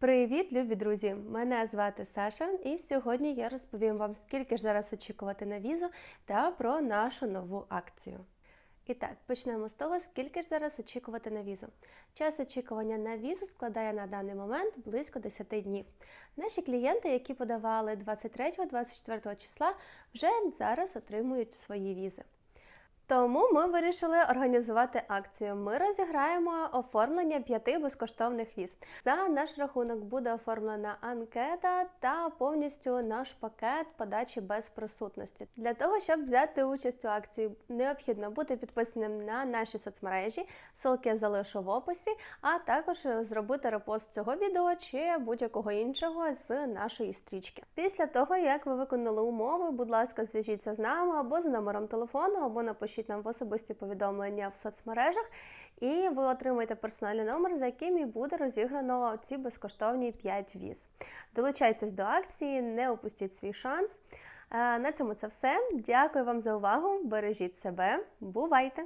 Привіт, любі друзі! Мене звати Саша, і сьогодні я розповім вам, скільки ж зараз очікувати на візу та про нашу нову акцію. І так, почнемо з того, скільки ж зараз очікувати на візу. Час очікування на візу складає на даний момент близько 10 днів. Наші клієнти, які подавали 23-24 числа, вже зараз отримують свої візи. Тому ми вирішили організувати акцію. Ми розіграємо оформлення п'яти безкоштовних віз. За наш рахунок буде оформлена анкета та повністю наш пакет подачі без присутності. Для того, щоб взяти участь у акції, необхідно бути підписаним на наші соцмережі. Ссылки залишу в описі, а також зробити репост цього відео чи будь-якого іншого з нашої стрічки. Після того, як ви виконали умови, будь ласка, зв'яжіться з нами або за номером телефону, або напишіть нам в особисті повідомлення в соцмережах, і ви отримаєте персональний номер, за яким і буде розіграно ці безкоштовні 5 віз. Долучайтесь до акції, не упустіть свій шанс. Е, На цьому це все. Дякую вам за увагу. Бережіть себе. Бувайте!